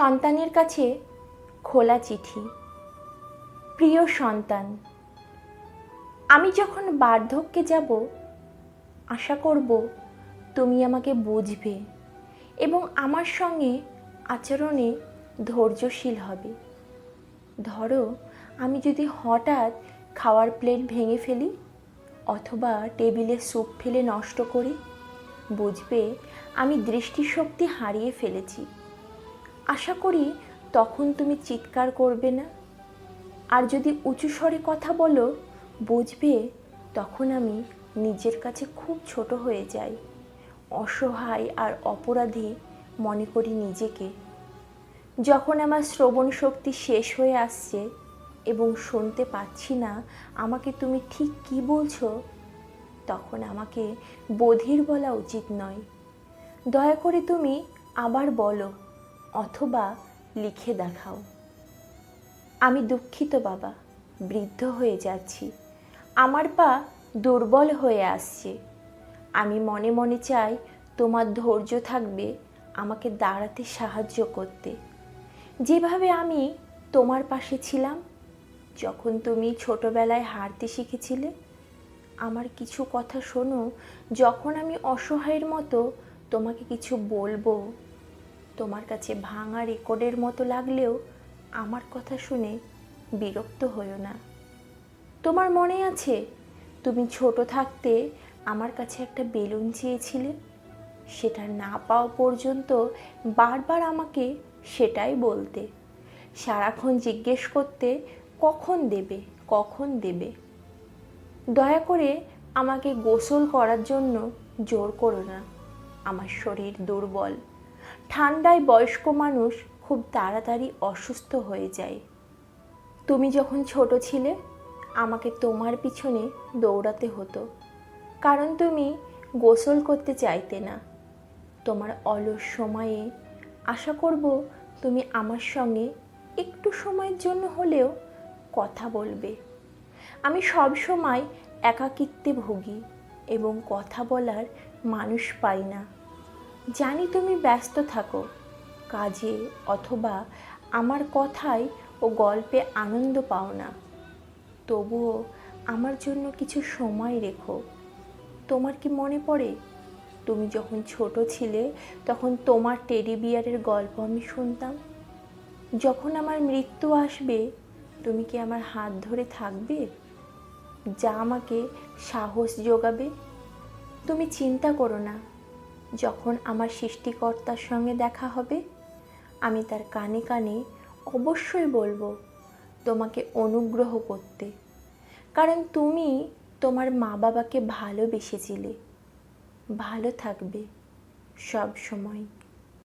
সন্তানের কাছে খোলা চিঠি। প্রিয় সন্তান, আমি যখন বার্ধক্যে যাব, আশা করব তুমি আমাকে বুঝবে এবং আমার সঙ্গে আচরণে ধৈর্যশীল হবে। ধরো, আমি যদি হঠাৎ খাওয়ার প্লেট ভেঙে ফেলি অথবা টেবিলে স্যুপ ফেলে নষ্ট করি, বুঝবে আমি দৃষ্টিশক্তি হারিয়ে ফেলেছি। আশা করি তখন তুমি চিৎকার করবে না। আর যদি উঁচু স্বরে কথা বলো, বুঝবে তখন আমি নিজের কাছে খুব ছোট হয়ে যাই। অসহায় আর অপরাধী মনে করি নিজেকে। যখন আমার শ্রবণ শক্তি শেষ হয়ে আসছে এবং শুনতে পাচ্ছি না আমাকে তুমি ঠিক কি বলছো, তখন আমাকে বধির বলা উচিত নয়। দয়া করে তুমি আবার বলো। অথবা লিখে দেখাও। আমি দুঃখিত বাবা, বৃদ্ধ হয়ে যাচ্ছি। আমার পা দুর্বল হয়ে আসছে। আমি মনে মনে চাই তোমার ধৈর্য থাকবে আমাকে দাঁড়াতে সাহায্য করতে। যেভাবে আমি তোমার পাশে ছিলাম, যখন তুমি ছোটবেলায় হাঁটতে শিখেছিলে, আমার কিছু কথা শোনো, যখন আমি অসহায়ের মতো তোমাকে কিছু বলব। তোমার কাছে ভাঙা রেকর্ডের মতো লাগলেও আমার কথা শুনে বিরক্ত হইও না। তোমার মনে আছে, তুমি ছোট থাকতে আমার কাছে একটা বেলুন চেয়েছিলে? সেটা না পাওয়া পর্যন্ত বারবার আমাকে সেটাই বলতে, সারাক্ষণ জিজ্ঞেস করতে, কখন দেবে? কখন দেবে? দয়া করে আমাকে গোসল করার জন্য জোর করো না, আমার শরীর দুর্বল। ঠান্ডায় বয়স্ক মানুষ খুব তাড়াতাড়ি অসুস্থ হয়ে যায়। তুমি যখন ছোট ছিলে, আমাকে তোমার পিছনে দৌড়াতে হতো। কারণ তুমি গোসল করতে চাইতে না। তোমার অলস সময়ে আশা করব তুমি আমার সঙ্গে একটু সময়ের জন্য হলেও কথা বলবে। আমি সব সময় একাকিত্বে ভুগি এবং কথা বলার মানুষ পাই না। জানি তুমি ব্যস্ত থাকো। কাজে অথবা আমার কথায় ও গল্পে আনন্দ পাও না। তবুও আমার জন্য কিছু সময় রেখো। তোমার কি মনে পড়ে? তুমি যখন ছোট ছিলে, তখন তোমার টেডি বিয়ারের গল্প আমি শুনতাম। যখন আমার মৃত্যু আসবে, তুমি কি আমার হাত ধরে থাকবে? যা আমাকে সাহস যোগাবে? তুমি চিন্তা করো না। যখন আমার সৃষ্টিকর্তার সঙ্গে দেখা হবে, আমি তার কানে কানে অবশ্যই বলব, তোমাকে অনুগ্রহ করতে। কারণ তুমি তোমার মা বাবাকে ভালোবেসেছিলে। ভালো থাকবে সব সময়।